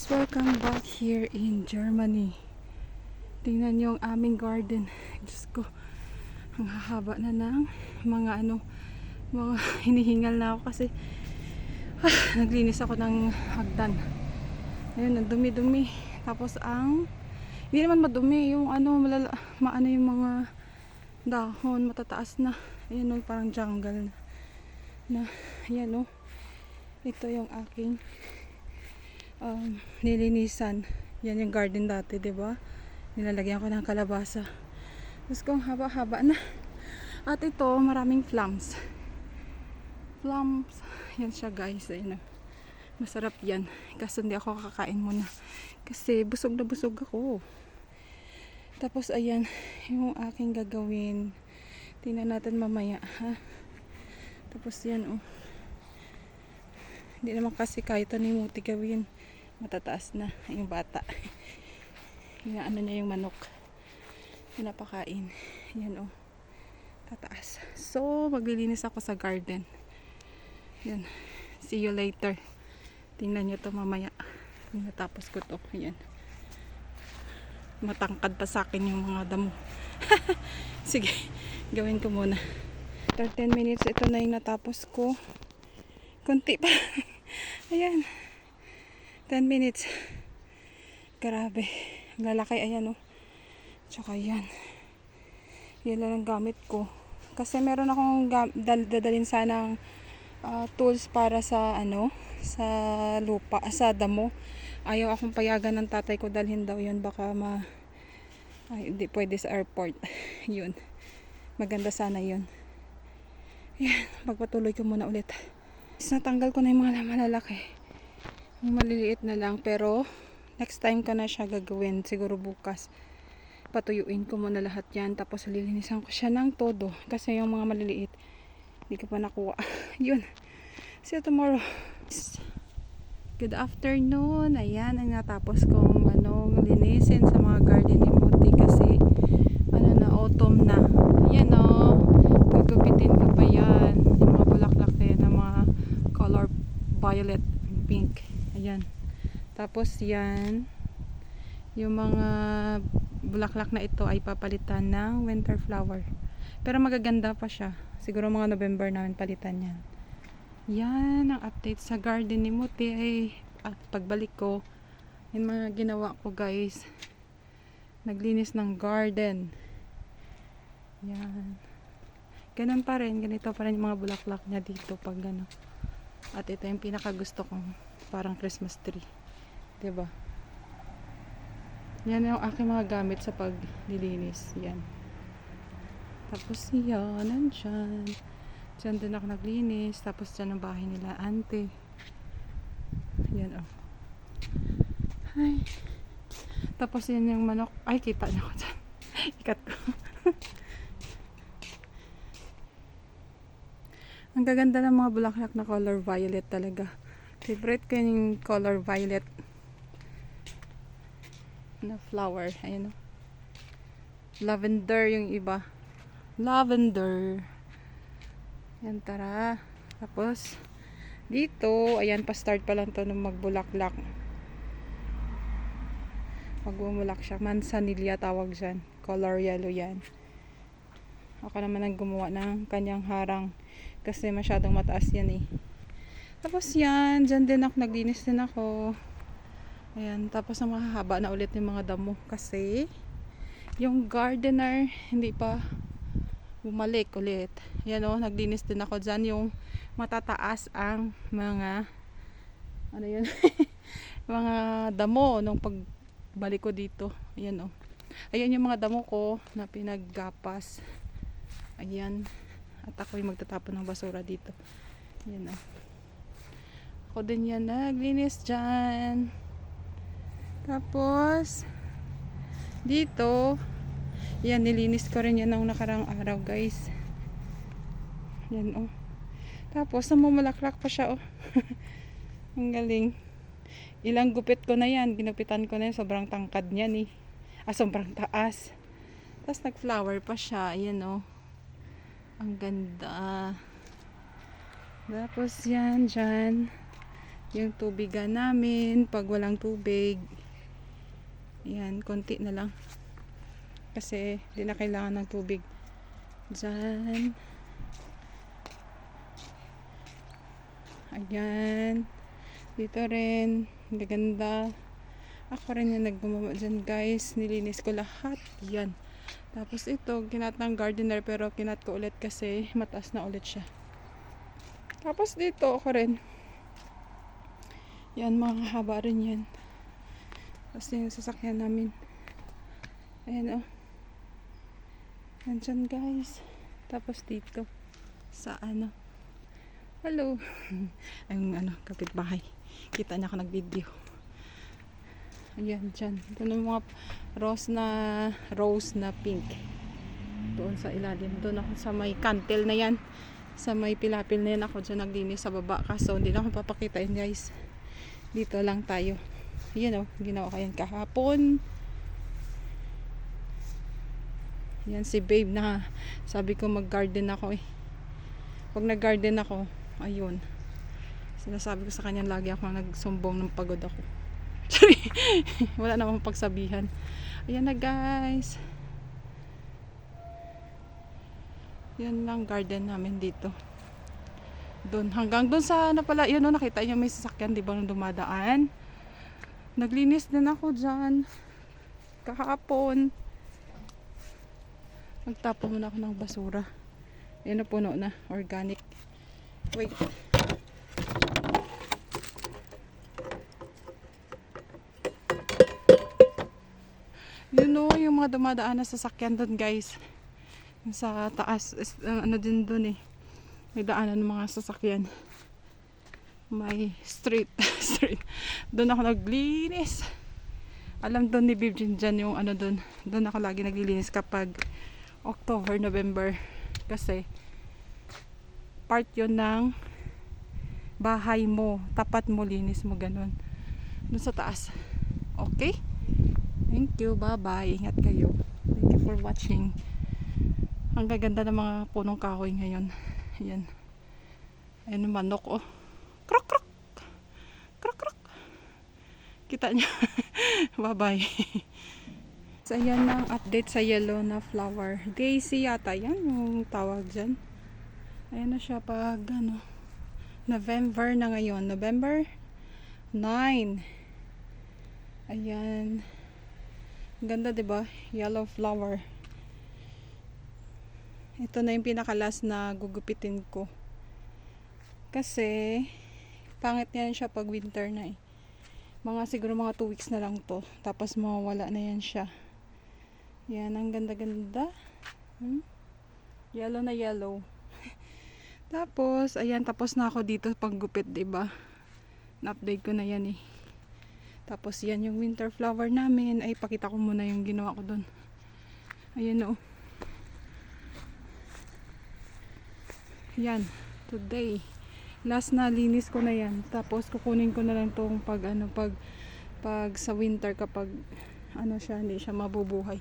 guys, welcome back here in Germany. Tingnan niyo ang aming garden. Diyos ko, ang hahaba na ng mga ano, mga hinihingal na ako kasi ah, naglinis ako ng hagdan. Ayun, ang dumi-dumi. Tapos ang, hindi naman madumi, yung ano, malala, maano yung mga dahon, matataas na. Ayun, oh, parang jungle na. na ayan, oh. Ito yung aking um, nilinisan. Yan yung garden dati, 'di ba? Nilalagyan ko ng kalabasa. Tapos kung haba-haba na. At ito, maraming plums. Plums. Yan siya, guys. Ayun. Masarap yan. Kaso hindi ako kakain muna. Kasi busog na busog ako. Tapos, ayan. Yung aking gagawin. Tingnan natin mamaya, ha? Tapos, yan, oh. Hindi naman kasi kahit ano yung muti gawin. Matataas na yung bata. Inaano niya yung manok. Pinapakain. Yan. Oh. Tataas. So, maglilinis ako sa garden. Yan. See you later. Tingnan nyo to mamaya. Natapos ko to. Yan. Matangkad pa sa akin yung mga damo. Sige. Gawin ko muna. After 10 minutes, ito na yung natapos ko. Kunti pa. Ayan. 10 minutes. Grabe. Ang Lalaki. Ayan o. Tsaka yan. Yan lang ang gamit ko. Kasi meron akong dal- dadalhin sanang ah, tools para sa ano sa lupa sa damo ayaw akong payagan ng tatay ko dalhin daw yun baka ma ay, hindi pwede sa airport yun maganda sana yun yan magpatuloy ko muna ulit Is natanggal ko na yung mga malalaki. Maliliit na lang. Pero, next time ko na siya gagawin. Siguro bukas. Patuyuin ko muna lahat yan. Tapos, lilinisan ko siya ng todo. Kasi yung mga maliliit, hindi ko pa nakuha. Yun. See you tomorrow. Good afternoon. Ayan, ang natapos kong ano, linisin sa mga garden ni Muti. Kasi, ano na, autumn na. Ayan o. Oh. Gugupitin ko pa yan. Yung mga bulaklak na yan, ng mga color violet pink ayan tapos yan yung mga bulaklak na ito ay papalitan ng winter flower. Pero magaganda pa siya. Siguro mga November namin palitan yan. Yan ang update sa garden ni Muti. Ay at pagbalik ko yung mga ginawa ko guys naglinis ng garden. Yan. Ganun pa rin ganito pa rin yung mga bulaklak niya dito pag ano at ito yung pinaka gusto kong parang Christmas tree. Ba? Yan yung aking mga gamit sa paglilinis. Yan. Tapos yan, nandyan. Diyan din ako naglinis. Tapos dyan ang bahay nila, ante. Yan oh. Ay. Tapos yan yung manok. Ay, kita niyo ko dyan. Ikat ko. Ang gaganda ng mga bulaklak na color violet talaga. Favorite ko yung color violet na flower. Ayun o. Lavender yung iba. Lavender. Yan tara. Tapos, dito, ayan, pa-start pa lang to ng magbulaklak. Magbumulak siya. Mansanilla tawag dyan. Color yellow yan. Ako naman ang gumawa ng kanyang harang kasi masyadong mataas yan eh tapos yan dyan din ako naglinis din ako ayan tapos ang mahahaba na ulit yung mga damo kasi yung gardener hindi pa bumalik ulit yan o naglinis din ako dyan yung matataas ang mga ano yun mga damo nung pagbalik ko dito ayan o ayan yung mga damo ko na pinaggapas ayan at ako yung magtatapon ng basura dito. Yan o. Ako din yan naglinis dyan. Tapos, dito, yan, nilinis ko rin yan ng nakarang araw guys. Yan o. Tapos, namumulaklak pa siya o. Ang galing. Ilang gupit ko na yan. Ginupitan ko na yan. Sobrang tangkad niyan eh. Ah, sobrang taas. Tapos, nag-flower pa siya. Ayan o. Ang ganda. Tapos yan, dyan. yung tubigan namin pag walang tubig. Yan, konti na lang. Kasi di na kailangan ng tubig. Diyan. Ayan. Dito rin. Gaganda. Ako rin yung nagmamama dyan guys. Nilinis ko lahat. Yan. Tapos ito, kinat ng gardener pero kinat ko ulit kasi mataas na ulit siya. Tapos dito ako rin. Yan, mga haba rin yan. Tapos yung sasakyan namin. Ayan o. Oh. Nandyan guys. Tapos dito. Sa ano. Hello. Ang ano, kapitbahay. Kita niya ako nag-video. Ayan, dyan. Ito na mga rose na, rose na pink. Doon sa ilalim. Doon ako sa may kantel na yan. Sa may pilapil na yan ako dyan naglinis sa baba. Kaso hindi na ako papakita yun guys. Dito lang tayo. Yan o, ginawa ko yan kahapon. Yan si babe na sabi ko mag-garden ako eh. Pag nag-garden ako, ayun. Sinasabi ko sa kanya lagi ako nagsumbong ng pagod ako. Wala namang pagsabihan. Ayan na guys. Yan lang garden namin dito. Doon hanggang doon sa ano pala, yun no, nakita niyo may sasakyan, 'di ba, nung dumadaan. Naglinis din ako diyan kahapon. Nagtapon muna ako ng basura. Yan na puno na, organic. Wait. Yun o, yung mga dumadaan na sasakyan doon guys. Sa taas, ano din doon eh. May daanan ng mga sasakyan. May street. street. Doon ako naglinis. Alam doon ni Babe Jin dyan yung ano doon. Doon ako lagi naglilinis kapag October, November. Kasi part yun ng bahay mo. Tapat mo, linis mo, ganun. Doon sa taas. Okay? Thank you. Bye-bye. Ingat kayo. Thank you for watching. Ang gaganda ng mga punong kahoy ngayon. Ayan. Ayan yung manok, oh. Krok, krok. Krok, krok. Kita niyo. Bye-bye. so, ayan ang update sa yellow na flower. Daisy yata yan yung tawag dyan. Ayan na siya pag, ano, November na ngayon. November 9. Ayan. Ganda, 'di ba? Yellow flower. Ito na yung pinakalas na gugupitin ko. Kasi pangit yan siya pag winter na eh. Mga siguro mga 2 weeks na lang to. Tapos mawawala na yan siya. Yan, ang ganda-ganda. Hmm? Yellow na yellow. tapos, ayan, tapos na ako dito paggupit, ba? Na-update ko na yan eh. Tapos yan yung winter flower namin. Ay, pakita ko muna yung ginawa ko doon. Ayan o. Yan. Today. Last na linis ko na yan. Tapos kukunin ko na lang tong pag ano pag pag sa winter kapag ano siya hindi siya mabubuhay.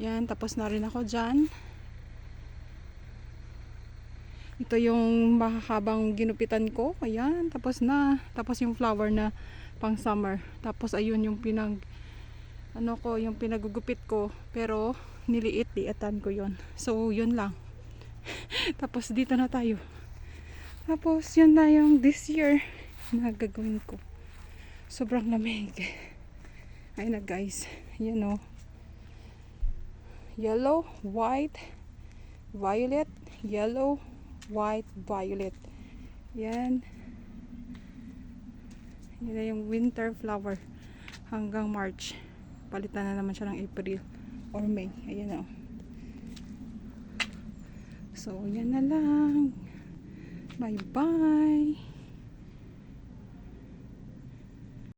Yan. Tapos na rin ako dyan. Ito yung mahakabang ginupitan ko. Ayan. Tapos na. Tapos yung flower na pang summer. Tapos ayun yung pinag ano ko, yung pinagugupit ko. Pero niliit-liitan ko yon So yun lang. Tapos dito na tayo. Tapos yun na yung this year na gagawin ko. Sobrang lamig. Ayun na guys. Yan o. Yellow, white, violet, yellow, white, violet. Yan. Yan na yung winter flower hanggang March. Palitan na naman siya ng April or May. Ayan na. oh. So, yan na lang. Bye-bye.